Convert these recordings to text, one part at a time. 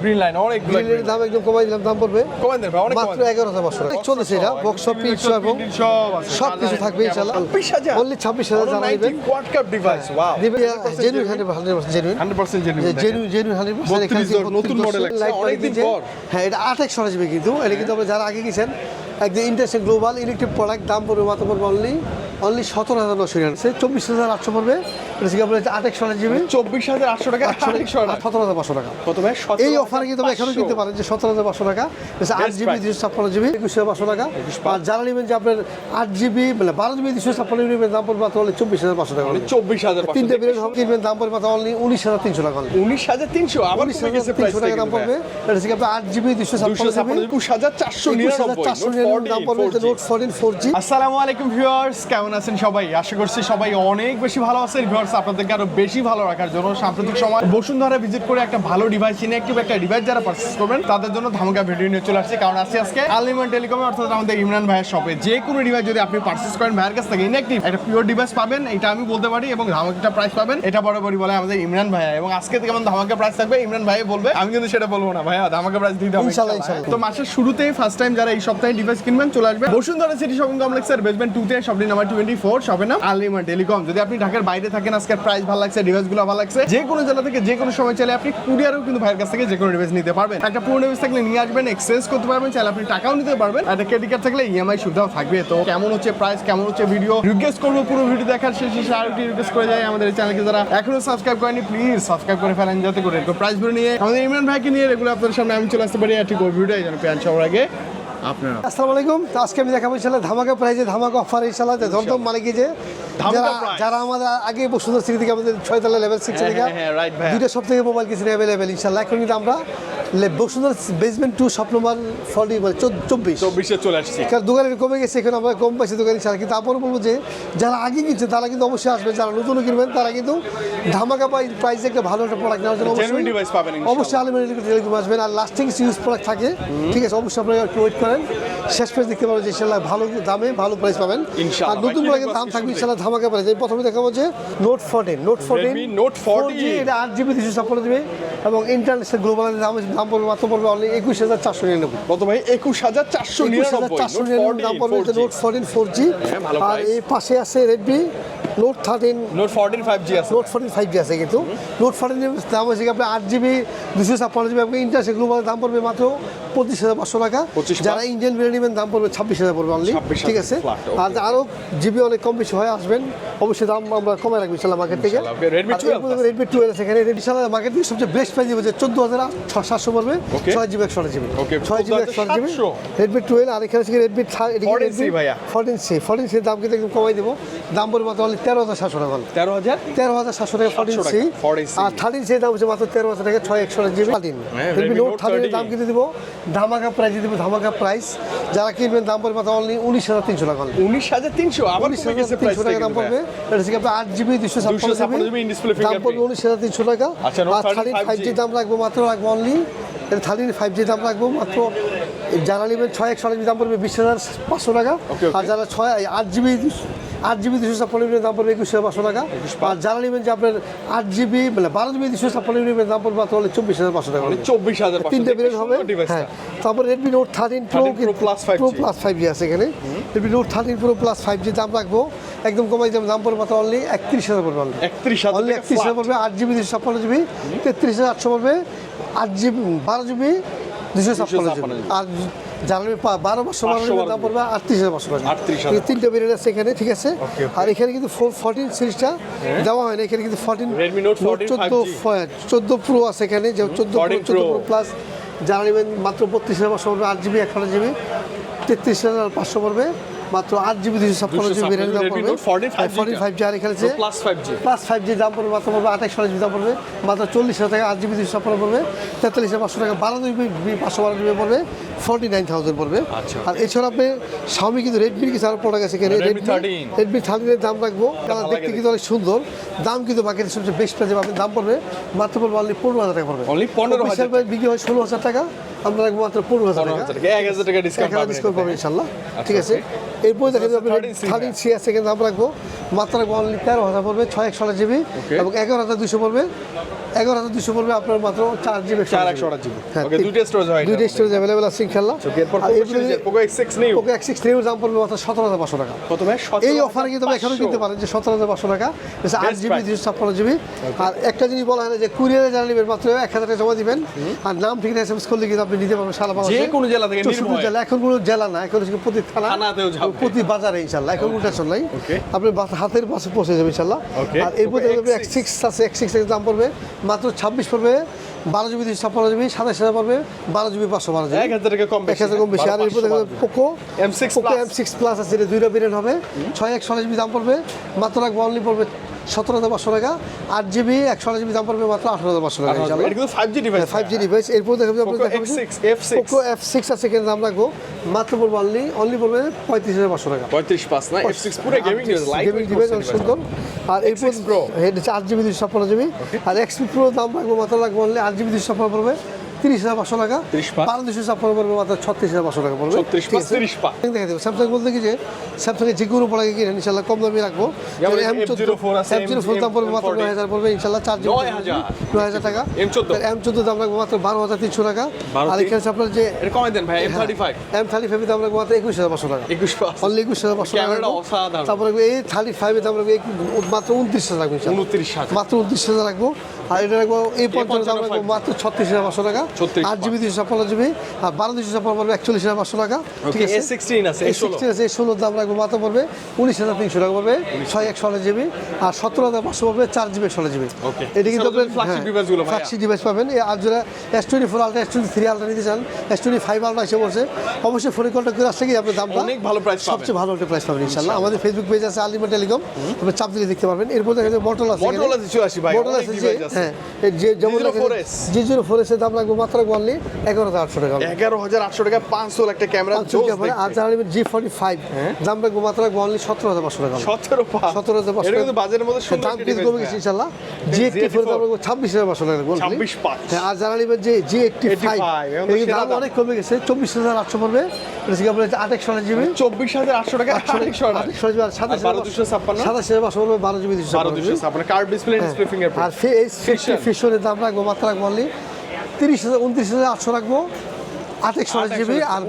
Green line অনেক গ্রিলের দাম একদম কমাই দিলাম দাম পড়বে। কমান দেন অনেক মাত্র এগারো হাজার পাঁচশো টাকা। চল্লিশ এটা বক্স সব পিস এবং সব কিছু থাকবে ইনশাল্লাহ ছাব্বিশ অনলি ছাব্বিশ হাজার কোয়াড কাপ ডিভাইস ওয়াও দিবে genuine hundred hundred genuine hundred percent genuine genuine genuine hundred percent এখানে নতুন মডেল অনেক দিন পর। হ্যাঁ এটা আট একশো আসবে কিন্তু এটা কিন্তু আমরা যারা আগে গেছেন একদম ইন্টারন্যাশনাল গ্লোবাল ইলেকট্রিক প্রোডাক্ট দাম পড়বে মাত্র পড়বে অনলি অনলি সতেরো হাজার নশো নিরানব্বই চব্বিশ হাজার আটশো পড়বে। এটা থেকে আপনার আট একশো জিবি? চব্বিশ হাজার আটশো টাকা আটশো টাকা সতেরো হাজার পাঁচশো টাকা। ভাই এই অফারে কিন্তু আপনি এখনও কিনতে পারেন যে সতেরো হাজার পাঁচশো টাকা। আট জিবি দুশো ছাপ্পান্ন জিবি একুশ হাজার পাঁচশো টাকা। আর যারা নেবেন যে আপনার আট জিবি মানে বারো জিবি দুশো ছাপ্পান্ন জিবি দাম পড়বে মাত্র অনলি চব্বিশ হাজার পাঁচশো টাকা চব্বিশ হাজার তিনটে বিলের হবে কিনবেন দাম পড়বে মাত্র অনলি উনিশ হাজার তিনশো টাকা। উনিশ হাজার তিনশো আবার উনিশ হাজার তিনশো টাকা দাম পড়বে। এটা থেকে আপনার আট জিবি দুশো ছাপ্পান্ন জিবি একুশ হাজার চারশো একুশ নিরানব্বই চারশো দাম পড়বে নোট ফোরটিন ফোর জি আসসালামু আলাইকুম ভিউয়ার্স কেমন আছেন সবাই? আশা করছি সবাই অনেক বেশি ভালো আছেন। ভিউয়ার্স আপনাদেরকে আরও বেশি ভালো রাখার জন্য সাম্প্রতিক সময় বসুন্ধরা ভিজিট করে একটা ভালো ডিভাইস ইনঅ্যাক্টিভ একটা ডিভাইস যারা করবেন তাদের জন্য ধামাকা ভিডিও নিয়ে চলে আসছে। কারণ আজকে টেলিকমে অর্থাৎ আমাদের ইমরান ভাইয়ের শপে যে কোনো ডিভাইস যদি আপনি করেন ভাইয়ের কাছ থেকে ইনঅ্যাক্টিভ একটা পিওর ডিভাইস পাবেন এটা আমি বলতে পারি এবং ধামাকা প্রাইস পাবেন। এটা বরাবরই বলে আমাদের ইমরান ভাইয়া। এবং আজকে থেকে কেমন ধামাকা প্রাইস থাকবে ইমরান ভাই বলবে। আমি কিন্তু সেটা বলব না ভাইয়া ধামাকা প্রাইস দিতে হবে। তো মাসের শুরুতেই ফার্স্ট টাইম যারা এই সপ্তাহে ডিভাইস কিনবেন, চলে আসবেন। বসুন্ধরা সিটি শপিং কমপ্লেক্সের বেসমেন্ট টু তে নাম্বার টোয়েন্টি ফোর শপে নাম টেলিকম যদি আপনি ঢাকার বাইরে থাকেন, আজকের প্রাইস ভালো লাগছে ডিভাইসগুলো ভালো লাগছে, যে কোনো জেলা থেকে যে কোনো সময় চাইলে আপনি কুরিয়ারও কিন্তু ভাইয়ের কাছ থেকে যে কোনো ডিভাইস নিতে পারবেন। একটা পুরো ডিভাইস থাকলে নিয়ে আসবেন এক্সচেঞ্জ করতে পারবেন, চাইলে আপনি টাকাও নিতে পারবেন। আর ক্রেডিট কার্ড থাকলে ইএমআই সুবিধাও থাকবে। তো কেমন হচ্ছে প্রাইস কেমন হচ্ছে ভিডিও রিকোয়েস্ট করব পুরো ভিডিও দেখার শেষে রিকোয়েস্ট করে যায় আমাদের চ্যানেলকে যারা এখনও সাবস্ক্রাইব করেনি প্লিজ সাবস্ক্রাইব করে ফেলেন, যাতে করে প্রাইসগুলো নিয়ে আমাদের ইমরান ভাইকে নিয়ে রেগুলো আপনাদের সামনে আমি চলে আসতে পারি। আর ঠিক ওই ভিডিওটাই যেন পেয়ান সবার আগে। আপনারা। আসসালামু আলাইকুম। তো আজকে আমি দেখাবো ইনশাল্লাহ ধামাকা প্রাইজে ধামাকা অফার ইনশাল্লাহ ধমধম মানে কি যে যারা যারা আমাদের আগে সুন্দর সিটি থেকে আমাদের ছয়তলা লেভেল সিক্স হ্যাঁ, থেকে হ্যাঁ, হ্যাঁ। দুইটা সব থেকে মোবাইল কিছু অ্যাভেলেবেল ইনশাল্লাহ এখন কিন্তু আমরা Bashundhara basement two number forty মানে চব্বিশ। চব্বিশে চলে আসছি। কারণ দোকানে কমে গেছে এখন আমরা কম পাইছি দোকানে ইনশাল্লাহ কিন্তু আপনারা বলব যে যারা আগে কিনছে তারা কিন্তু অবশ্যই আসবে। যারা নতুন কিনবেন তারা কিন্তু ধামাকা প্রাইসে একটা ভালো একটা প্রোডাক্ট নেওয়ার জন্য অবশ্যই device পাবেন অবশ্যই আলমারি টেলিকম আসবেন আর লাস্টিং ইউজ প্রোডাক্ট থাকে। ঠিক আছে অবশ্যই আপনারা একটু ওয়েট করেন। শেষ প্রাইস দেখতে পাবেন যে ইনশাল্লাহ ভালো দামে ভালো প্রাইস পাবেন। আর নতুন প্রোডাক্টের দাম থাকবে? ইনশাল্লাহ ধামাকা প্রাইস আমি প্রথমে দেখাবো যে note fourteen note fourteen Note 14 এটা আট জিবি দুশো ছাপ্পান্ন জিবি এবং ইন্টারন্যাশনাল গ্লোবাল দাম দাম পড়বে মাত্র পড়বে অনলি একুশ হাজার চারশো নিরানব্বই। কত ভাই? একুশ হাজার চারশো নিরানব্বই চারশো নিরানব্বই। দাম পড়বে নোট ফোরটিন ফোর জি আর এই পাশে আছে Redmi note thirteen note fourteen five G আছে। নোট ফোরটিন ফাইভ জি আছে কিন্তু। নোট ফোরটিন দাম হয়েছে আপনার আট জিবি দুশো ছাপ্পান্ন জিবি ইন্টারন্যাশনাল গ্লোবাল দাম পড়বে মাত্র পঁচিশ হাজার পাঁচশো টাকা। 25 যারা ইন্ডিয়ান বিরিয়ানি নেবেন দাম পড়বে ছাব্বিশ হাজার পড়বে অনলি ঠিক আছে? আর আরও জিবি অনেক কম বেশি হয় আসবেন। অবশ্যই দাম আমরা কমে রাখব ইনশাল্লাহ মার্কেট থেকে। ইনশাল্লাহ, okay, Redmi 12 রেডমি টুয়েলভ আছে। এখানে রেডমি ইনশাল্লাহ মার্কেট থেকে সবচেয়ে বেস্ট প্রাইস দিব যে চোদ্দ হাজার সাতশো পড়বে। ছয় জিবি একশো জিবি ছয় জিবি একশো জিবি 14,700 রেডমি টুয়েলভ আর এখানে থেকে রেডমি 14C ভাইয়া। ফোরটিন সি ফোরটিন সি দাম কিন্তু একদম কমাই দেবো। দাম পড়বে মাত্র অনলি তেরো হাজার সাতশো টাকা তেরো হাজার? তেরো হাজার সাতশো টাকা ফোরটিন সি আর থার্টিন সি দাম হচ্ছে মাত্র তেরো হাজার টাকা ছয় একশো জিবি থার্টিন রেডমি নোট থার্টিনের দাম কিন্তু দিব। ধামাকা প্রাইস দিব ধামাকা প্রাইস যারা কিনবেন দাম পড়বে মাত্র অনলি উনিশ হাজার তিনশো টাকা। উনিশ হাজার তিনশো? আবার উনিশ হাজার প্রাইস তিনশো টাকা দাম পড়বে। এটা থেকে আপনার আট জিবি দুশো 256 ছাপ্পান্ন জিবি দাম পড়বে উনিশ হাজার তিনশো টাকা। আর 13 থার্টিন ফাইভ জি দাম রাখব মাত্র রাখব অনলি থার্টিন ফাইভ জি দাম রাখব মাত্র যারা নেবেন ছয় একশো দাম পড়বে বিশ হাজার পাঁচশো টাকা. আর যারা ছয় আট জিবি আট জিবি দুশো ছাপ্পান্ন জিবি দাম পড়বে একুশ হাজার পাঁচশো টাকা। আর যারা নেবেন যে আপনার আট জিবি মানে বারো জিবি দুশো ছাপ্পান্ন জিবি দাম পড়বে মাত্র হলে চব্বিশ হাজার পাঁচশো টাকা চব্বিশ হাজার তিনটে বেরেন হবে। হ্যাঁ। তারপর Redmi note thirteen pro 13 Pro Plus 5G pro plus five G আছে এখানে। Redmi note thirteen pro plus five G দাম রাখব। একদম কমাই দাম দাম পড়বে অনলি একত্রিশ হাজার পড়বে অনলি। একত্রিশ হাজার অনলি একত্রিশ হাজার পড়বে আট জিবি দুশো ছাপ্পান্ন জিবি। তেত্রিশ হাজার আটশো পড়বে আট জিবি বারো জিবি দুশো ছাপ্পান্ন জিবি। 256 আর জানাবি বারো বছর বারো দাম পড়বে আটত্রিশ হাজার পাঁচশো টাকা 38,000 এই তিনটে বেরিয়ে আছে এখানে ঠিক আছে. আর এখানে কিন্তু ফোর ফোরটিন সিরিজটা দেওয়া হয় না। এখানে কিন্তু ফোরটিন Redmi Note 14 চোদ্দ 5G চোদ্দ প্রো আছে এখানে যে চোদ্দ 14 চোদ্দ প্রো প্লাস যারা মাত্র বত্রিশ হাজার পাঁচশো পড়বে আট জিবি একশো জিবি তেত্রিশ হাজার পাঁচশো পড়বে। মাত্র আট জিবি দুশো ছাপ্পান্ন জিবি 256 দাম পড়বে। Note 14 5G ফাইভ জি আর এখানে আছে plus five G plus five G দাম পড়বে মাত্র পড়বে আঠাশ জিবি দাম পড়বে মাত্র চল্লিশ হাজার টাকা আট জিবি দুশো ছাপ্পান্ন পড়বে। তেতাল্লিশ হাজার পাঁচশো টাকা বারো জিবি পাঁচশো বারো জিবি পড়বে ফোরটি নাইন থাউজেন্ড পড়বে। আচ্ছা। আর এছাড়া আপনি স্বামী কিন্তু রেডমির কিছু আরও প্রোডাক্ট আছে 13 রেডমি থার্টিনের দাম রাখব। কারণ দেখতে কিন্তু অনেক সুন্দর। দাম কিন্তু মার্কেটের সবচেয়ে বেস্ট প্রাইজে পাবেন দাম পড়বে মাত্র পড়বে অনলি পনেরো হাজার টাকা পড়বে। 15,000 Official price বিক্রি হয় ষোলো হাজার টাকা। আমরা রাখব মাত্র পনেরো হাজার টাকা। 15,000 টাকা, 1,000 টাকা discount এক হাজার টাকা ডিসকাউন্ট। পাবেন ইনশাল্লাহ। আচ্ছা, ঠিক আছে। okay. এরপরে দেখা যাবে থার্টিন সি আছে কিন্তু আমরা রাখব। মাত্র অনলি তেরো হাজার পড়বে ছয় একশো জিবি এবং এগারো হাজার দুশো পড়বে। এগারো হাজার দুশো পড়বে আপনার মাত্র চার জিবি চার একশো জিবি। হ্যাঁ, দুইটা স্টোরেজ হয় দুইটা স্টোরেজ অ্যাভেলেবেল আছে ইনশাল্লাহ Poco X six new Poco X six দাম পড়বে মাত্র সতেরো হাজার পাঁচশো টাকা। ভাই এই অফারে কিন্তু এখানেও কিনতে পারেন যে সতেরো হাজার পাঁচশো টাকা আট জিবি. দুশো ছাপ্পান্ন জিবি। আর একটা জিনিস বলা হয় না যে কুরিয়ারে যারা নেবেন মাত্র এক হাজার টাকা জমা দিবেন। আর নাম ঠিক এস এম এস করলে কিন্তু আপনি নিতে পারবেন সারা বাংলাদেশে। যে কোনো জেলা থেকে জেলা এখন কোনো জেলা না এখন প্রতি থানা প্রতি বাজারে ইনশাল্লাহ এখন কোনো টেনশন নাই. আপনি হাতের পাশে পৌঁছে যাবে ইনশাল্লাহ আর এরপর দেখবে এক সিক্স আছে এক সিক্স দাম পড়বে মাত্র ছাব্বিশ পড়বে বারো জিবি দুইশো ছাপ্পান্ন জিবি সাতাশ হাজার পড়বে বারো জিবি পাঁচশো বারো জিবি। এক হাজার কম বেশি আর এরপর দেখবে Poco M six Poco M six plus আছে এটা দুইটা বেরিয়েন্ট হবে। ছয় একশো জিবি দাম পড়বে মাত্র এক অনলি পড়বে সতেরো হাজার পাঁচশো টাকা আট জিবি একশো জিবি দাম পড়বে মাত্র আঠারো হাজার পাঁচশো টাকা five G device five G device এরপর দেখবেন Poco X6, F6 Poco F six আছে এখানে দাম রাখব। মাত্র পড়ব অনলি অনলি পড়বে পঁয়ত্রিশ হাজার পাঁচশো টাকা। পঁয়ত্রিশ পাঁচ না? এফ সিক্স পুরো গেমিং গেমিং ডিভাইস অনেক সুন্দর। আর এরপর X6 Pro। হেড হচ্ছে আট জিবি দুশো ছাপ্পান্ন জিবি আর এক্সপি প্রো দাম রাখব মাত্র রাখব অনলি আট জিবি দুশো ছাপ্পান্ন পড়বে। তিরিশ হাজার পাঁচশো টাকা। 30 পাঁচ। বারো দুশো ছাপ্পান্ন পড়বে মাত্র ছত্রিশ হাজার পাঁচশো টাকা পড়বে। 36 পাঁচ, 30 পাঁচ। দেখা দেবো স্যামসাং বলতে কি যে স্যামসাংয়ে যে কোনো প্রোডাক্ট কিনেন ইনশাল্লাহ কম দামে রাখব। এম F04 আছে, এম জিরো ফোর দাম পড়বে মাত্র M40 নয় হাজার পড়বে ইনশাল্লাহ চার 9,000 নয় হাজার। টাকা। M14 এম চোদ্দ দাম রাখব মাত্র বারো হাজার তিনশো টাকা। 12 আর এখানে আপনার যে কমাই দেন ভাই M thirty five M thirty five দাম রাখব মাত্র একুশ হাজার পাঁচশো টাকা। একুশ অনলি একুশ হাজার পাঁচশো টাকা। তারপরে এই থার্টি ফাইভে দাম রাখব মাত্র উনত্রিশ হাজার রাখব উনত্রিশ হাজার। মাত্র উনত্রিশ হাজার রাখব। আর এটা রাখব এই পঞ্চান্ন দাম রাখব মাত্র ছত্রিশ হাজার পাঁচশো টাকা। 36 আট জিবি দুশো ছাপ্পান্ন জিবি আর বারো দুশো ছাপ্পান্ন পড়বে একচল্লিশ হাজার পাঁচশো টাকা ঠিক আছে? সিক্সটিন আছে ষোলো। সিক্সটিন আছে এই ষোলোর দাম রাখব মাত্র পড়বে উনিশ হাজার তিনশো টাকা পড়বে ছয় একশো আঠাশ জিবি আর সতেরো হাজার পাঁচশো পড়বে চার জিবি আঠাশ জিবি। এটা কিন্তু। ফ্ল্যাগশিপ ডিভাইস পাবেন। আর যারা S twenty four ultra S twenty three ultra নিতে চান এস টোয়েন্টি ফাইভ আলট্রা এসে বলছে অবশ্যই ফোনে কন্ট্যাক্ট করে আসলে কি আপনার দামটা অনেক ভালো পাবেন। সবচেয়ে ভালো একটা প্রাইস পাবেন ইনশাল্লাহ আমাদের ফেসবুক পেজ আছে আলিমা টেলিকম আপনি চাপ দিলে দেখতে পারবেন। এরপর দেখা যায় মোটল আছে ভাই, মোটল আছে যে আছে। হ্যাঁ যে যেমন জি জিরো ফোর এসের দাম রাখব মাত্র অনলি এগারো হাজার আটশো টাকা। এগারো হাজার আটশো টাকা পাঁচশো একটা ক্যামেরা আর যারা নেবেন জি ফোর্টি ফাইভ দাম মাত্র অনলি সতেরো হাজার পাঁচশো টাকা। সতেরো সতেরো হাজার পাঁচশো এটা কিন্তু বাজারের মধ্যে দাম কিন্তু কমে গেছে ইনশাল্লাহ জি এইটটি ফোর দাম রাখব ছাব্বিশ হাজার পাঁচশো টাকা বলছি। 26 পাঁচ। হ্যাঁ আর যারা নেবেন যে জি এইটটি ফাইভ 85, এখন তো এই দাম দাম। অনেক কমে গেছে চব্বিশ হাজার আটশো পড়বে। এটা থেকে আট একশো জিবি? চব্বিশ হাজার আটশো টাকা আটশো সাতাশ ছাপ্পান্ন? হাজার পাঁচশো পড়বে বারো জিবি দুশো বারো কার্ড ডিসপ্লে ডিসপ্লে আর ফিশনের দাম রাখব মাত্রা রাখব অনলি তিরিশ হাজার উনত্রিশ হাজার আটশো রাখব আট একশো জিবি আর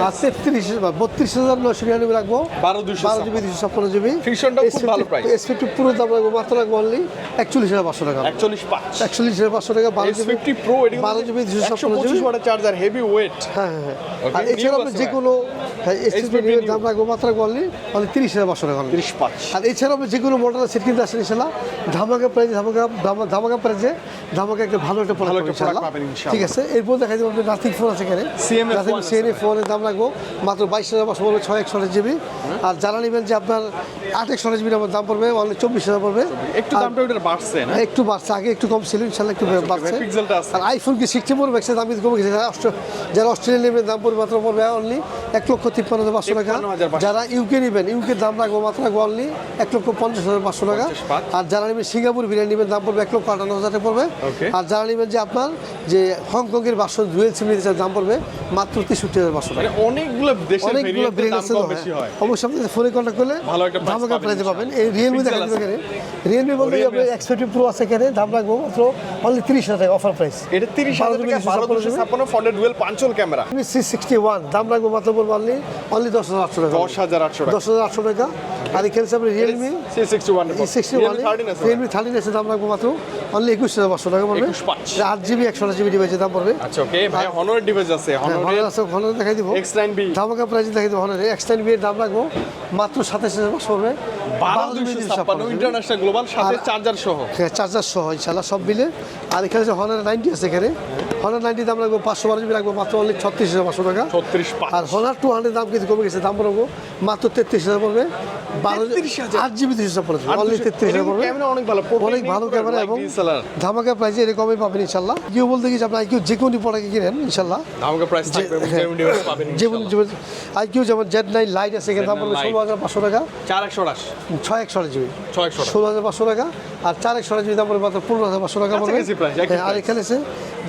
আট তেত্রিশ বত্রিশ হাজার নশো নিরানব্বই রাখব বারো দুশো বারো জিবি দুশো ছাপ্পান্ন জিবি। Fusionটাও খুব ভালো price। এস ফিফটি পুরো দাম রাখব মাত্র রাখব অনলি একচল্লিশ হাজার পাঁচশো টাকা। একচল্লিশ একচল্লিশ হাজার পাঁচশো টাকা বারো এস জিবি ফিফটি প্রো বারো জিবি দুশো ছাপ্পান্ন জিবি। চার্জার হেভি ওয়েট হ্যাঁ হ্যাঁ হ্যাঁ। আর এছাড়া new আপনি আছে যে ভাই। কোনো হ্যাঁ এস S50 ফিফটি new। দাম রাখব মাত্র রাখব অনলি অনলি তিরিশ হাজার পাঁচশো টাকা। তিরিশ পাঁচ। আর এছাড়া আপনি যে কোনো মডেলের সেট কিনতে আসেন ইনশাল্লাহ ধামাকা ধামাকা ধামা- ধামাকা প্রাইসে ধামাকা একটা ভালো একটা প্রোডাক্ট। ঠিক আছে এরপর দেখা যাবে আপনি নাথিং ফোন আছে এখানে। Phone আছে সিএনএ ভাই। ফোনের দাম রাখব। মাত্র বাইশ হাজার পাঁচশো পড়বে ছয় একশো জিবি। আর যারা নেবেন যে আপনার আট একশো জিবির আমার দাম পড়বে অনলি চব্বিশ হাজার পড়বে। একটু দামটা ওটার বাড়ছে না? একটু বাড়ছে আগে একটু কম ছিল ইনশাল্লাহ একটু বাড়ছে। পিক্সেলটা আছে। আর আইফোন কি সিক্সটি ফোর ম্যাক্সের দাম কমে গেছে। যারা যারা অস্ট্রেলিয়া নেবেন দাম পড়বে মাত্র পড়বে অনলি এক লক্ষ তিপ্পান্ন হাজার পাঁচশো টাকা। যারা ইউকে নেবেন ইউকে দাম রাখব মাত্র রাখব অনলি এক লক্ষ পঞ্চাশ হাজার পাঁচশো টাকা। আর যারা নেবেন সিঙ্গাপুর বিরিয়ানি নেবেন দাম পড়বে এক লক্ষ আটান্ন হাজার টাকা পড়বে। আর যারা নেবেন যে আপনার যে হংকংয়ের বাসন ডুয়েল সিম নিতে চান দাম পড়বে মাত্র তেষট্টি হাজার পাঁচশো টাকা। মানে অনেকগুলো দেশের অনেকগুলো ভেরিয়েন্টের ব্র্যান্ড আছে অবশ্যই আপনি ফোনে কন্ট্যাক্ট করলে ভালো একটা price ধামাকা প্রাইজে পাবেন। এই রিয়েলমি দেখা আছে। এখানে রিয়েলমি বলতে আপনি এক্সপেক্টিভ প্রো আছে এখানে দাম রাখব মাত্র অনলি তিরিশ হাজার টাকা অফার প্রাইস এটা তিরিশ হাজার টাকা বারো দুশো ছাপ্পান্ন ফন্ডের ডুয়েল পাঁচল ক্যামেরা সি সিক্সটি ওয়ান দাম রাখব মাত্র বলব অনলি অনলি দশ হাজার আটশো টাকা। দশ হাজার আটশো টাকা। দশ হাজার আটশো টাকা। আর এখানে আপনি Realme C sixty one sixty one Realme thirteen এসে দাম রাখব মাত্র অনলি একুশ হাজার পাঁচশো টাকা পড়বে। 21,500 আট জিবি একশো জিবি ডিভাইসের দাম পড়বে। আচ্ছা ওকে ভাই হনর ডিভাইস আছে হ্যাঁ, হনার আছে হনর দেখাই দিব। X9B ধামাকা প্রাইস দেখাই দিব হনার বি এর দাম রাখব মাত্র সাতাশ হাজার পাঁচশো পড়বে বারো ইন্টারন্যাশনাল গ্লোবাল সাথে চার্জার সহ। হ্যাঁ চার্জার সহ ইনশাআল্লাহ সব মিলে। আর এখানে যে হনার নাইনটি আছে এখানে হনার নাইনটি দাম রাখব পাঁচশো বারো জিবি রাখব মাত্র অনলি ছত্রিশ হাজার পাঁচশো টাকা। ছত্রিশ আর হনার টু হান্ড্রেড দাম কিন্তু কমে গেছে দাম রাখব মাত্র তেত্রিশ হাজার পড়বে। বারো আট জিবি দুশো ছাপ্পান্ন আর অনলি তেত্রিশ হাজার পড়বে। অনেক ভালো অনেক ভালো ক্যামেরা এবং ধামাকা প্রাইসে এরকমই পাবেন ইনশাল্লাহ। কেউ বলতে যে আপনার কেউ যে কোনো প্রোডাক্ট কিনেন ইনশাল্লাহ। ধামাকা প্রাইস হ্যাঁ। যেমন ডিভাইস যেমন আই কিউ যেমন জেড নাইন লাইট আছে এখানে দাম পড়বে ষোলো হাজার পাঁচশো টাকা। চার একশো আশি ছয় একশো জিবি ছয় একশো ষোলো হাজার পাঁচশো টাকা। আর চার একশো জিবি দাম পড়বে মাত্র পনেরো হাজার পাঁচশো টাকা পড়বে। হ্যাঁ, আর এখানে আছে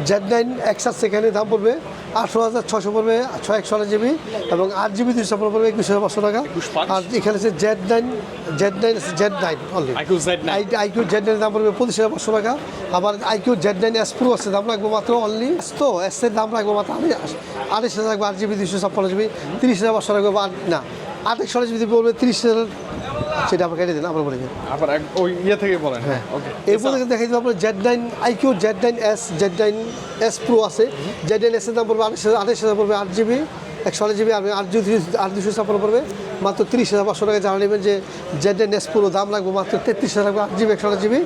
জেড নাইন এক্স আছে এখানে দাম পড়বে আঠারো হাজার ছশো পড়বে ছয় একশো আঠাশ জিবি এবং আট জিবি দুইশো পনেরো পড়বে একুশ হাজার পাঁচশো টাকা। আর এখানে আছে Z nine Z nine Z nine only IQ Z9 IQ Z nine দাম পড়বে পঁচিশ হাজার পাঁচশো টাকা। আবার IQ Z nine S pro আছে দাম রাখব মাত্র অনলি তো এস এর দাম রাখব মাত্র আড়াইশ হাজার রাখব আট জিবি দুইশো ছাপ্পান্ন জিবি তিরিশ হাজার পাঁচশো রাখব আট না আঠাশ আঠাশ জিবি পড়বে তিরিশ হাজার সেটা কেটে দিন আমরা বলে দিন। আবার ওই ইয়ে থেকে বলেন। হ্যাঁ। ওকে এরপর দেখাই দেবো আপনার Z nine IQ Z nine S Z nine S pro আছে। জেড নাইন এসের দাম পড়বে আঠাশ হাজার আঠাশ হাজার পড়বে আট জিবি একশো আট জিবি আপনি আট জিবি আট দুশো ছাপ্পান্ন পড়বে। মাত্র তিরিশ হাজার পাঁচশো টাকা জানা নেবেন যে জেড নাইন এস প্রো দাম লাগবে মাত্র তেত্রিশ হাজার রাখব আট জিবি একশো আট জিবি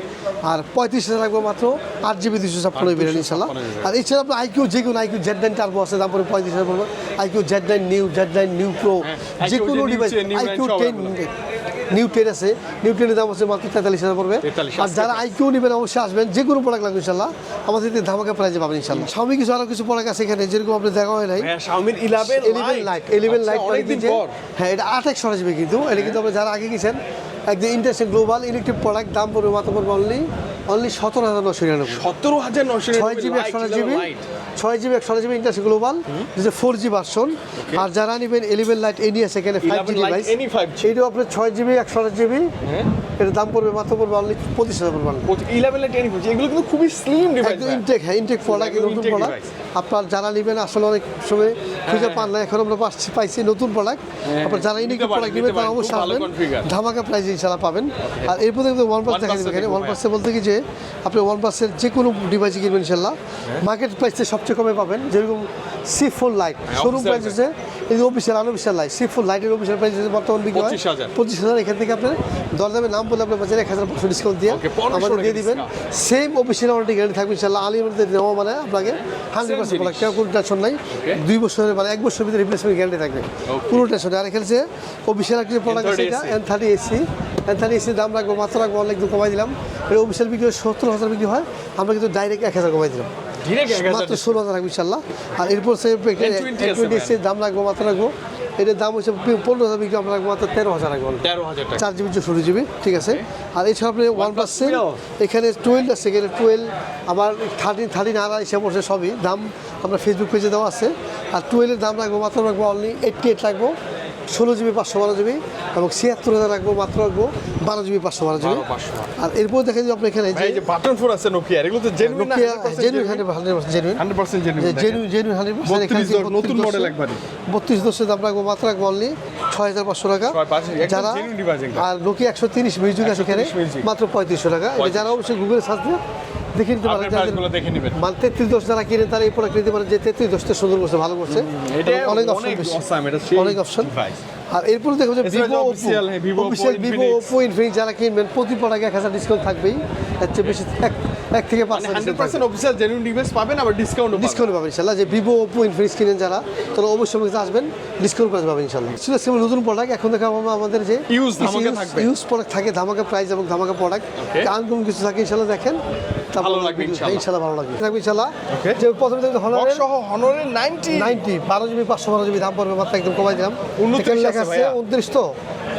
আর পঁয়ত্রিশ হাজার রাখব মাত্র আট জিবি দুশো ছাপ্পান্ন জিবি ইনশাল্লাহ। আর এছাড়া আপনার আইকিউ যে কোনো আইকিউ জেড নাইন টার্বো আছে দাম পড়বে পঁয়ত্রিশ হাজার পড়বে। IQ Z nine new Z nine new pro যে কোনো device IQ ten available। New ten আছে নিউ টেনের দাম আছে মাত্র তেতাল্লিশ হাজার পড়বে। আর যারা আইকিউ নেবেন অবশ্যই আসবেন যে কোনো প্রোডাক্ট লাগবে ইনশাল্লাহ। আমাদের এতে ধামাকা প্রাইজে পাবেন ইনশাল্লাহ। স্বামী কিছু আরও কিছু প্রোডাক্ট আছে এখানে যেরকম আপনি দেখা হয় নাই। হ্যাঁ 11 এলিভেন লাইট এলিভেন লাইট হ্যাঁ এটা আট একশো আসবে কিন্তু। এটা কিন্তু আপনি যারা আগে গেছেন একদম ইন্টারেস্টিং গ্লোবাল ইলেকট্রিক প্রোডাক্ট দাম পড়বে মাত্র পড়বে অনলি অনলি সতেরো হাজার নশো নিরানব্বই। সতেরো হাজার নশো ছয় জিবি একশো জিবি ছয় জিবি একশো জিবি ইন্টারনেট গ্লোবাল যে ফোর জি ভার্সন আর যারা নেবেন ইলেভেন লাইট এনি আছে এখানে five G 11 Lite device any 5G এইটাও আপনার ছয় জিবি একশো জিবি হ্যাঁ। এটার দাম পড়বে মাত্র পড়বে অনলি পঁচিশ হাজার পড়বে ইলেভেন লাইট এনি এগুলো কিন্তু খুবই স্লিম ডিভাইস ইনটেক হ্যাঁ ইনটেক প্রোডাক্ট নতুন প্রোডাক্ট আপনার যারা নেবেন আসলে অনেক সময় খুঁজে পান না এখন আমরা পাচ্ছি পাইছি নতুন প্রোডাক্ট আপনার যারা হ্যাঁ, ইনটেক প্রোডাক্ট নেবেন তারা অবশ্যই আসবেন। ধামাকা প্রাইস ইনশাল্লাহ পাবেন। আর এরপর দেখবেন ওয়ান প্লাস দেখা দেবে এখানে। ওয়ান প্লাসে বলতে কি যে আপনি ওয়ান প্লাসের যে কোনো ডিভাইসে কিনবেন ইনশাল্লাহ মার্কেট প্রাইসে সবচেয়ে কমে পাবেন যেরকম C four lite showroom price হচ্ছে এই যে official unofficial lite C four লাইটের অফিসিয়াল প্রাইস হচ্ছে বর্তমান বিক্রি হয় পঁচিশ হাজার। এখান থেকে আপনার দরদামে নাম বলে আপনার বাজারে এক হাজার পাঁচশো ডিসকাউন্ট দিয়ে আমাদের দিয়ে দিবেন। সেম অফিসিয়াল ওয়ারেন্টি গ্যারান্টি থাকবে ইনশাল্লাহ আলী আমাদের নেওয়া মানে আপনাকে হান্ড্রেড পার্সেন্ট জিনিস। কেউ কোনো টেনশন নাই। দুই বছরের মানে এক বছরের ভিতরে রিপ্লেসমেন্ট গ্যারান্টি থাকবে। পুরো টেনশন আর এখানে অফিসিয়াল একটা প্রোডাক্ট আছে এটা N thirty AC N thirty এসির দাম রাখব মাত্র রাখব অনেক কমাই দিলাম। এটা অফিসিয়াল বিক্রি হয় সত্তর হাজার বিক্রি হয়। আমরা কিন্তু ডাইরেক্ট এক হাজার কমাই দিলাম। মাত্র ষোলো হাজার রাখব ইনশাল্লাহ। আর এরপর সে টোয়েন্টি দাম রাখব মাত্র রাখব এটার দাম হচ্ছে পনেরো হাজার বিক্রি আমরা মাত্র তেরো হাজার রাখব তেরো হাজার চার জিবি ষোলো জিবি ঠিক আছে? আর এছাড়া আপনি ওয়ান প্লাস সেল এখানে টুয়েলভ আছে এখানে টুয়েলভ আমার থার্টিন থার্টিন আর এসে পড়ছে সবই। দাম আমরা ফেসবুক পেজে দেওয়া আছে। আর টুয়েলভের দাম রাখব মাত্র রাখব অনলি এইটটি এইট রাখব ষোলো জিবি পাঁচশো বারো জিবি এবং ছিয়াত্তর হাজার রাখব মাত্র রাখব বারো জিবি পাঁচশো বারো জিবি। আর এরপর দেখা যাবে আপনি এখানে যে বাটন ফোন আছে নোকিয়া এগুলো তো জেনুইন না Nokia genuine hundred hundred genuine 100% genuine genuine hundred 32 নতুন model একবারই। বত্রিশ দশের দাম রাখব মাত্র রাখব অনলি ছয় হাজার পাঁচশো টাকা। যারা। আর নোকিয়া একশো তিরিশ মিউজিক আছে এখানে 130 মাত্র পঁয়ত্রিশশো টাকা। এটা যারা অবশ্যই গুগলে সার্চ দিয়ে দেখে নিতে পারেন মানে তেত্রিশ দশ যারা কিনে তারা এই প্রোডাক্ট নিতে পারেন যে তেত্রিশ দশটা সুন্দর করছে ভালো করছে। অনেক অপশন অনেক বেশি অপশন আর এরপরে দেখো যে Vivo Vivo, Oppo, official Vivo. Oppo Infinix যারা কিনবেন প্রতি প্রোডাক্টে এক হাজার ডিসকাউন্ট থাকবেই। চেয়ে বেশি এক থেকে পাঁচ hundred percent official genuine device পাবেন আবার ডিসকাউন্ট ডিসকাউন্ট পাবেন ইনশাল্লাহ। যে ভিভো ওপো ইনফিনিক্স কিনেন যারা তারা অবশ্যই কাছে আসবেন ডিসকাউন্ট প্রাইস পাবেন ইনশাল্লাহ। ছিল সেগুলো নতুন প্রোডাক্ট এখন দেখা আমরা আমাদের যে থাকবে। ইউজ প্রোডাক্ট থাকে ধামাকা প্রাইস এবং ধামাকা প্রোডাক্ট Okay. আনকমন কিছু থাকে ইনশাল্লাহ দেখেন। ভালো লাগবে। ইনশাল্লাহ। ভালো লাগবে। থাকবে ইনশাল্লাহ। যে প্রথমে বক্স হনারের সহ হনরের 90 নাইনটি বারো জিবি পাঁচশো বারো জিবি দাম পড়বে মাত্র একদম কমাই দিলাম। 29 এখানে লেখা আছে আছে ভাইয়া। উনত্রিশ তো?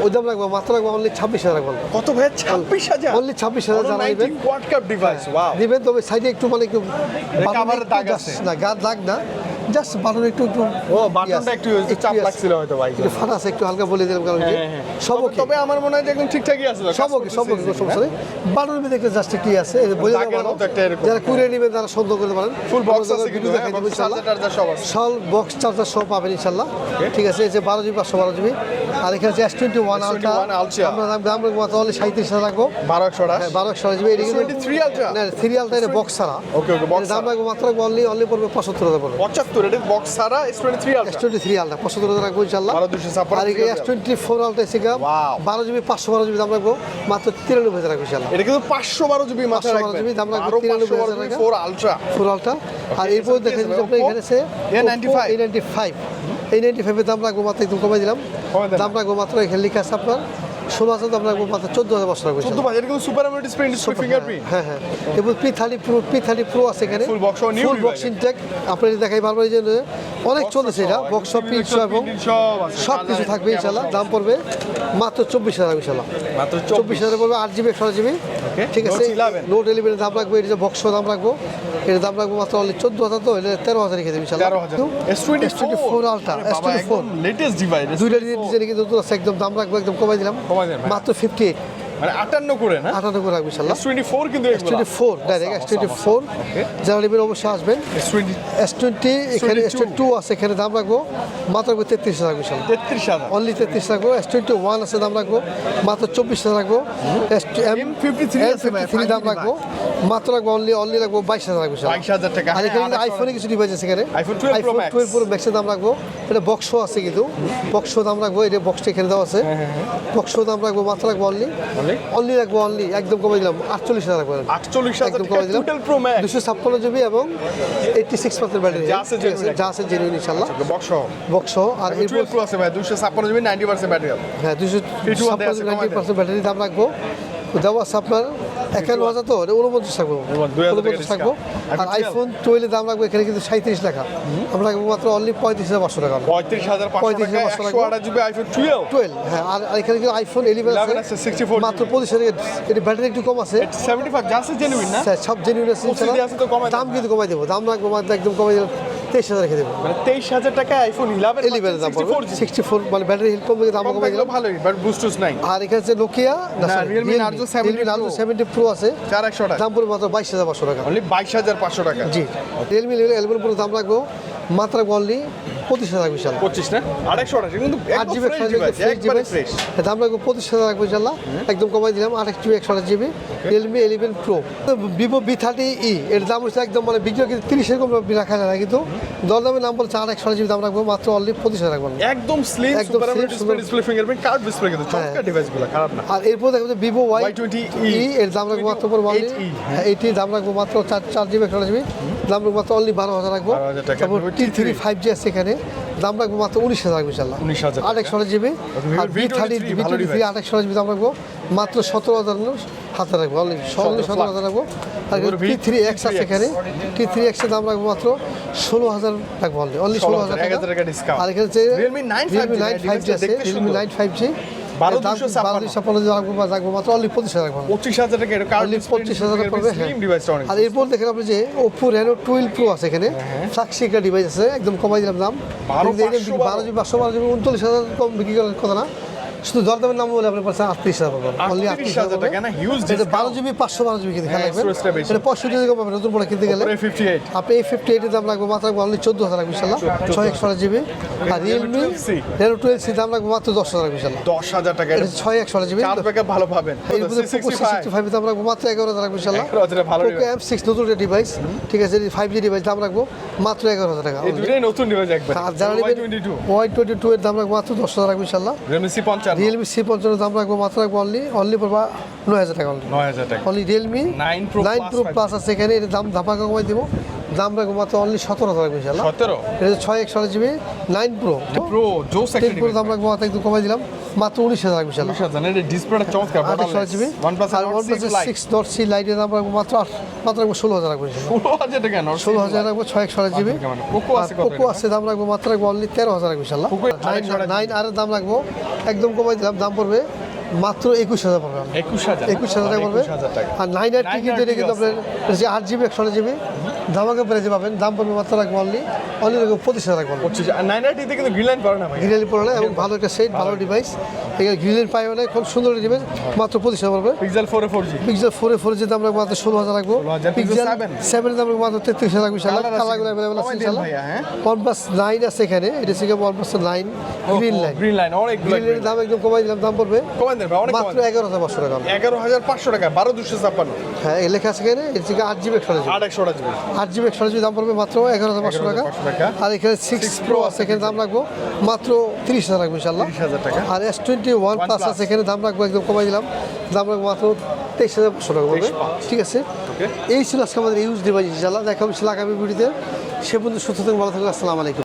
ওই দাম রাখব মাত্র রাখব অনলি ছাব্বিশ হাজার রাখব। কত ভাই ছাব্বিশ হাজার? অনলি ছাব্বিশ হাজার জানাইবেন কোয়াড কাপ ডিভাইস ওয়াও দিবেন তবে সাইডে একটু মানে একটু দাগ আছে। না গা দাগ না। জাস্ট বাটন একটু একটু ও বাটনটা একটু চাপ লাগছিল হয়তো ভাই। একটু ফাটা আছে একটু হালকা বলে দিলাম কারণ কি? হ্যাঁ, হ্যাঁ। সব তবে- ওকে। তবে আমার মনে হয় যে একদম ঠিকঠাকই আছে। সব ওকে সব ওকে কোনো সমস্যা নেই। বাটনের মধ্যে একটা জাস্ট কি আছে বলে দেওয়া। যারা কুড়িয়ে নেবেন তারা সন্দেহ করতে পারেন। ফুল বক্স আছে কিন্তু দেখাই দেবো সল বক্স চার্জার সব পাবেন ইনশাল্লাহ। ঠিক আছে এই যে বারো জিবি পাঁচশো বারো জিবি। আর এখানে আছে S twenty one ultra S21 Ultra। আমরা দাম দাম রাখব অনলি সাঁত্রিশ হাজার রাখব। 1200 টা হ্যাঁ, বারো একশো জিবি এটা কিন্তু 23 Ultra? না থ্রি আলট্রা এটা বক্স ছাড়া। Box এর দাম। রাখব মাত্র অনলি অনলি পড়বে পঁচাত্তর হাজার পড়বে। 75 এটা বক্স ছাড়া S23 S ultra twenty three ultra পঁচাত্তর হাজার রাখব ইনশাল্লাহ বারো আর টোয়েন্টি ফোর আলট্রা এসে গা বারো জিবি পাঁচশো বারো জিবি দাম রাখব মাত্র তিরানব্বই হাজার রাখব ইনশাল্লাহ এটা কিন্তু 512 জিবি মাথায় 512 রাখবেন। জিবি, দাম রাখবে 12 93 512 টাকা। 4 আলট্রা ফোর আলট্রা আর এরপর দেখা যাচ্ছে আপনার এখানে আছে A95 এই নাইনটি ফাইভ এই নাইনটি ফাইভের দাম রাখব মাত্র একদম কমাই দিলাম। দাম রাখব মাত্র এখানে লিখা আছে আপনার ষোলো হাজার দাম মাত্র চোদ্দ হাজার পাঁচশো রাখব 14 বাজার কিন্তু super AMOLED display display fingerprint হ্যাঁ হ্যাঁ। এবং P thirty pro P thirty pro আছে এখানে। Full box new full box intact আপনি দেখাই ভালো যে অনেক চলেছে এটা বক্স সব পিন এবং সব কিছু থাকবে ইনশাল্লাহ। দাম পড়বে মাত্র চব্বিশ হাজার ইনশাল্লাহ। মাত্র চব্বিশ হাজার পড়বে আট জিবি একশো জিবি. ঠিক আছে নো ডেলিভারি দাম রাখব এটা বক্স দাম রাখব এটা দাম রাখব মাত্র অনলি চোদ্দ হাজার তো এটা তেরো হাজার রেখে দেবে S twenty four ultra S twenty four latest device দুইটা ডিজাইনে কিন্তু একদম দাম রাখব একদম কমাই দিলাম। মাত্র ফিফটি এইট মানে আটান্ন করে না? আটান্ন করে রাখব টোয়েন্টি ফোর কিন্তু S twenty four direct S twenty four যারা নেবেন অবশ্যই আসবেন। এস টোয়েন্টি এস টোয়েন্টি এখানে এস 22 টোয়েন্টি টু আছে এখানে দাম রাখব। মাত্র রাখব তেত্রিশ হাজার রাখব ইনশাল্লাহ তেত্রিশ হাজার। অনলি তেত্রিশ রাখব। এস টোয়েন্টি ওয়ান আছে দাম রাখব। মাত্র চব্বিশ হাজার রাখব। এস এম M53 আছে দাম রাখব। মাত্র রাখব অনলি অনলি রাখব বাইশ হাজার রাখব বাইশ হাজার টাকা। আর এখানে আইফোনে কিছু ডিভাইস আছে এখানে। iPhone 12 Pro iPhone Max। Twelve pro ম্যাক্সের দাম রাখব। এটা বক্সও আছে কিন্তু। বক্সও দাম রাখব। এটা বক্সটা এখানে দেওয়া আছে। বক্সও দাম রাখব। মাত্র রাখব অনলি Only? অনলি রাখব অনলি একদম কমে দিলাম আটচল্লিশ হাজার রাখব। আটচল্লিশ হাজার কমে দিলাম। প্রো ম্যাক্স দুশো ছাপ্পান্ন জিবি এবং এইটটি সিক্স পার্সেন্ট ব্যাটারি যা আছে যা আছে জেনুইন ইনশাল্লাহ বক্স বক্স আর এই টুয়েলভ প্রো আছে ভাই দুশো ছাপ্পান্ন জিবি নাইনটি পার্সেন্ট ব্যাটারি হ্যাঁ দুশো P2 ওয়ান দেয়া নাইনটি পার্সেন্ট ব্যাটারি দাম রাখব। দেওয়া আছে আপনার একান্ন হাজার তো? উনপঞ্চাশ থাকব। টাকা উনপঞ্চাশ থাকব। আর আইফোন টুয়েলভের দাম রাখব এখানে কিন্তু সাঁত্রিশ টাকা আমরা রাখব মাত্র অনলি পঁয়ত্রিশ হাজার পাঁচশো টাকা। পঁয়ত্রিশ হাজার পঁয়ত্রিশ টাকা। হাজার পাঁচশো জিবি আইফোন টুয়েলভ টুয়েলভ হ্যাঁ আর এখানে কিন্তু আইফোন ইলেভেন আছে, আছে 64 মাত্র পঁচিশ হাজার এটা ব্যাটারি একটু কম আছে। সেভেন্টি ফাইভ আছে জেনুইন না? স্যার, সব জেনুইন আছে। দাম কিন্তু কমাই দেবো। দাম রাখব মাত্র একদম কমাই দেবো তেইশ হাজার রেখে দেবো। মানে তেইশ হাজার টাকা আইফোন ইলেভেন ইলেভেন দাম পড়বে সিক্সটি ফোর মানে ব্যাটারি হেল্প কমবে দাম কমাই গেল ভালোই বাট বুস্টুস নাই। আর এখানে আছে Nokia Realme Narzo seventy Narzo 70 Narzo seventy pro আছে। চার একশো টাকা দাম পড়বে মাত্র বাইশ হাজার পাঁচশো টাকা। অনলি বাইশ হাজার পাঁচশো টাকা। জি। রিয়েলমি এলেভেন প্রো দাম রাখব। মাত্র অনলি পঁচিশ হাজার পঁচিশ না? আড়াইশো টাকা কিন্তু আট জিবি একশো জিবি ফ্রেশ দাম রাখব পঁচিশ হাজার রাখব ইনশাল্লাহ একদম কমাই দিলাম জিবি একশো আট GB. Realme eleven pro Vivo B thirty E এর দাম হচ্ছে একদম মানে বিক্রি কিন্তু তিরিশ এরকম রাখা যায় না কিন্তু দরদামের নাম বলছে আট একশো জিবি দাম রাখব মাত্র অনলি পঁচিশ হাজার রাখব একদম স্লিম একদম ডিসপ্লে ফিঙ্গারপ্রিন্ট কার্ড ডিসপ্লে কিন্তু চমৎকার ডিভাইসগুলো খারাপ না। আর এরপর দেখো যে ভিভো ওয়াই Y20E ই এর দাম রাখব মাত্র অনলি 8E হ্যাঁ এইটি দাম রাখব মাত্র চার চার জিবি একশো জিবি। দাম রাখব মাত্র অনলি বারো হাজার রাখব। তারপর টি থ্রি ফাইভ জি আছে এখানে। দাম রাখব মাত্র উনিশ হাজার রাখব ইনশাল্লাহ। 19,000 আট একশো জিবি। আর B thirty B twenty three আট একশো জিবি দাম রাখব। মাত্র সতেরো হাজার হাতে রাখব। অনলি অনলি সতেরো হাজার রাখব। আর টি থ্রি এক্স আছে এখানে। টি থ্রি এক্সের দাম রাখব মাত্র ষোলো হাজার রাখব। অনলি অনলি ষোলো হাজার টাকা। আর এখানে হচ্ছে Realme 9 Realme nine five G আছে। রিয়েলমি নাইন ফাইভ জি বারো দুশো ছাপ্পান্ন। বারো দুশো ছাপ্পান্ন। রাখব মাত্র অনলি পঁচিশ হাজার রাখব। পঁচিশ হাজার টাকা এটা অনলি পঁচিশ হাজার পড়বে হ্যাঁ। আর এরপর দেখেন আপনি যে ওপো রেনো টুয়েলভ প্রো আছে এখানে। ফ্লাগশিপ একটা ডিভাইস আছে একদম কমাই দিলাম দাম। বারো বারো জিবি পাঁচশো বারো জিবি উনচল্লিশ হাজার কম বিক্রি করার কথা না শুধু দরদামের নাম বলে আপনি পাচ্ছেন আটত্রিশ হাজার পাবেন। অনলি 38,000 টাকা। না? Huge এটা বারো জিবি পাঁচশো বারো জিবি কিনতে বেশি। এটা পঁয়ষট্টি জিবি পাবেন নতুন পরে কিনতে গেলে। আপনি এই ফিফটি এইটের দাম রাখব মাত্র রাখব অনলি চোদ্দ হাজার রাখব ইনশাল্লাহ ছয় একশো জিবি। আর রিয়েলমি 12C টুয়েলভ সি দাম রাখব মাত্র দশ হাজার রাখব ইনশাল্লাহ দশ হাজার টাকা। এটা ছয় একশো জিবি। ভালো পাবেন। এরপরে পোকো সিক্সটি ফাইভ দাম রাখব মাত্র এগারো হাজার রাখব ইনশাল্লাহ 11,000 পোকো এম সিক্স নতুন ডিভাইস ঠিক আছে ফাইভ জি ডিভাইস দাম রাখব মাত্র এগারো হাজার টাকা। এই দুটোই নতুন ডিভাইস একবার। আর যারা ওয়াই টোয়েন্টি টু এর দাম রাখব মাত্র দশ হাজার রাখব ইনশাল্লাহ। রিয়েলমি সি পঞ্চান্ন। রিয়েলমি সি পঞ্চান্ন দাম রাখব মাত্র রাখব অনলি অনলি পড়বা নয় হাজার টাকা অনলি নয় হাজার টাকা। Only Realme nine pro nine pro plus আছে। এখানে এর দাম ধাপা কমাই দিব। দাম রাখব মাত্র অনলি সতেরো হাজার রাখব ইনশাল্লাহ সতেরো? এটা ছয় একশো জিবি নাইন প্রো প্রো জোস একটা টেন প্রো দাম রাখব মাত্র একটু কমাই দিলাম। মাত্র উনিশ হাজার রাখব ইনশাল্লাহ উনিশ হাজার ডিসপ্লেটা চমৎকার আঠাশ জিবি ওয়ান প্লাস আর one plus six dot C লাইটের দাম রাখব মাত্র আট মাত্র রাখব ষোলো হাজার রাখব। ষোলো হাজার টাকা নয় ষোলো হাজার রাখব ছয় একশো আট জিবি মানে Poco আছে পোকো আছে দাম রাখব মাত্র রাখব অনলি তেরো হাজার রাখব ইনশাল্লাহ নাইন নাইন আর দাম রাখব একদম কমাই দিলাম দাম পড়বে মাত্র একুশ হাজার পড়বে। একুশ হাজার। একুশ হাজার টাকা পড়বে। একুশ হাজার টাকা। আর নাইন আর টি 9R কিন্তু এটা কিন্তু আপনার যে আট জিবি একশো জিবি ধামাকা পেরে যে পাবেন। দাম পড়বে মাত্র রাখব অনলি অনলি রাখব পঁচিশ হাজার রাখব পঁচিশ নাইন আইটিতে কিন্তু গ্রিন লাইন করে না গ্রিলের পড়ে না এবং ভালো একটা সেট ভালো ডিভাইস এখানে গ্রিলের পাই অনেক খুব সুন্দর ডিভাইস মাত্র পঁচিশ হাজার পড়বে। পিক্সেল ফোরে ফোর জি পিক্সেল ফোরে ফোরে যে দাম রাখব মাত্র ষোলো হাজার রাখব। 16,000 পিক্সেল Pixel 7 সেভেনের দাম রাখব মাত্র তেত্রিশ হাজার রাখব ইনশাল্লাহ। Colour আছে কালারগুলো অ্যাভেলেবল আছে কমাই ইনশাল্লাহ। হ্যাঁ? ওয়ান প্লাস নাইন আছে এখানে। এটা থেকে one plus nine green line green line অনেক গ্রিন দাম একদম কমাই দিলাম দাম পড়বে। দেন অনেক মাত্র এগারো হাজার পাঁচশো টাকা। এগারো হাজার পাঁচশো টাকা বারো দুশো ছাপ্পান্ন। হ্যাঁ এই লেখা আছে এখানে এর থেকে আট জিবি একশো আট একশো জিবি আট জিবি একশো জিবি দাম পড়বে মাত্র এগারো হাজার পাঁচশো টাকা। আর এখানে সিক্স প্রো আছে এখানে দাম রাখব মাত্র তিরিশ হাজার রাখব ইনশাল্লাহ 30,000 টাকা। আর এস টোয়েন্টি ওয়ান প্লাস। আছে এখানে দাম রাখব একদম কমাই দিলাম। দাম রাখব মাত্র তেইশ হাজার পাঁচশো টাকা পড়বে। ঠিক আছে. এই ছিল আজকে আমাদের ইউজ ডিভাইস ইনশাল্লাহ দেখা হচ্ছে আগামী ভিডিওতে সে পর্যন্ত সুস্থ থাকুন ভালো থাকুন আসসালামু আলাইকুম।